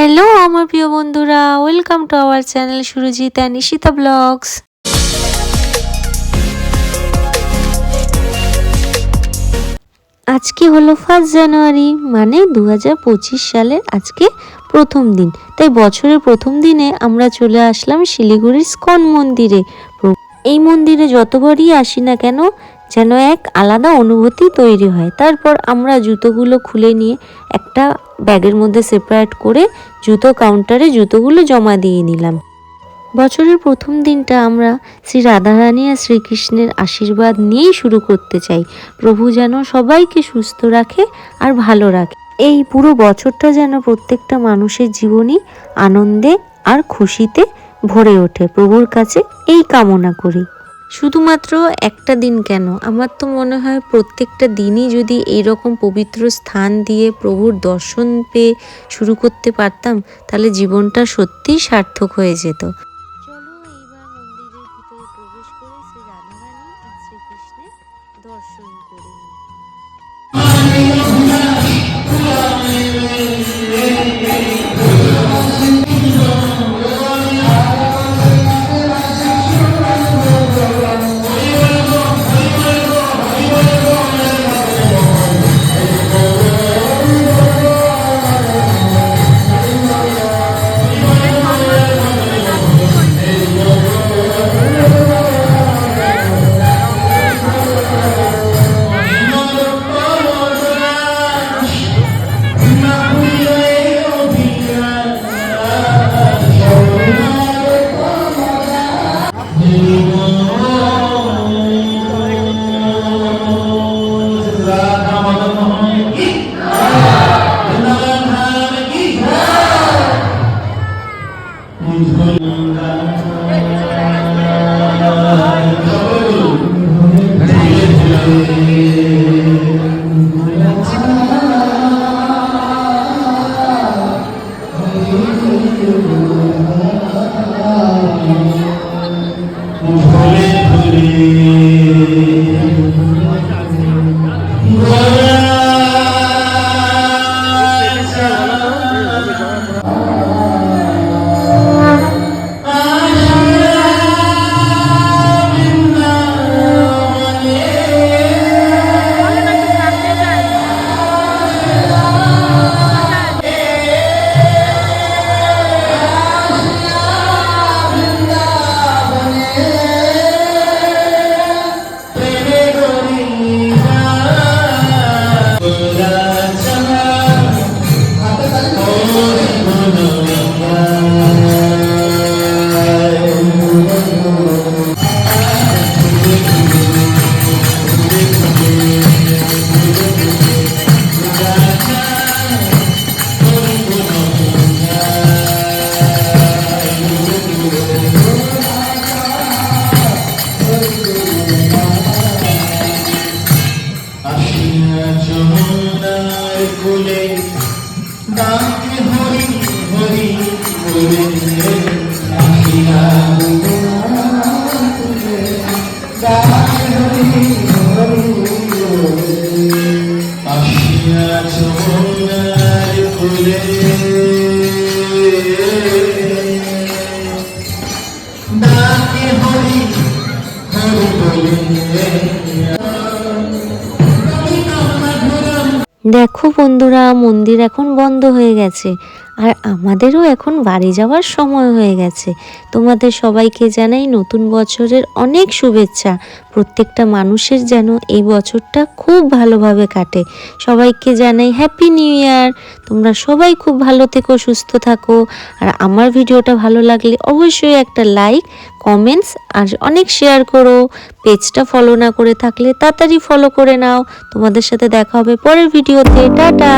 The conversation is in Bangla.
হ্যালো আমার প্রিয় বন্ধুরা welcome to our channel Surajit and Ishita blogs আজকে হলো ফার্স্ট জানুয়ারি মানে দু হাজার পঁচিশ সালের আজকে প্রথম দিন। তাই বছরের প্রথম দিনে আমরা চলে আসলাম শিলিগুড়ির স্কন মন্দিরে। এই মন্দিরে যতবারই আসি না কেন যেন এক আলাদা অনুভূতি তৈরি হয়। তারপর আমরা জুতোগুলো খুলে নিয়ে একটা ব্যাগের মধ্যে সেপারেট করে জুতো কাউন্টারে জুতোগুলো জমা দিয়ে নিলাম। বছরের প্রথম দিনটা আমরা শ্রী রাধারানী আর শ্রীকৃষ্ণের আশীর্বাদ নিয়েই শুরু করতে চাই। প্রভু যেন সবাইকে সুস্থ রাখে আর ভালো রাখে। এই পুরো বছরটা যেন প্রত্যেকটা মানুষের জীবনই আনন্দে আর খুশিতে ভরে ওঠে। প্রভুর কাছে এই কামনা করি। শুধুমাত্র একটা দিন কেন? আমার তো মনে হয় প্রত্যেকটা দিনই যদি এইরকম পবিত্র স্থান দিয়ে প্রভুর দর্শন পেয়ে শুরু করতে পারতাম, তাহলে জীবনটা সত্যিই সার্থক হয়ে যেত। শ্রী রাধারানী আর শ্রীকৃষ্ণের দর্শন যমুনার ডাকে হরি হরি বলে, ডাকে হরি হরি বলে আসিয়া যমুনার কোলে ডাকে হরি হরি বলে দেখো বন্ধুরা মন্দির এখন বন্ধ হয়ে গেছে। আর আমাদেরও এখন বাড়ি যাওয়ার সময় হয়ে গেছে। তোমাদের সবাইকে জানাই নতুন বছরের অনেক শুভেচ্ছা। প্রত্যেকটা মানুষের যেন এই বছরটা খুব ভালোভাবে কাটে। সবাইকে জানাই হ্যাপি নিউ ইয়ার তোমরা সবাই খুব ভালো থেকো, সুস্থ থাকো। আর আমার ভিডিওটা ভালো লাগলে অবশ্যই একটা লাইক কমেন্টস আর অনেক শেয়ার করো। পেজটা ফলো না করে থাকলে তাড়াতাড়ি ফলো করে নাও। তোমাদের সাথে দেখা হবে পরের ভিডিওতে। টাটা!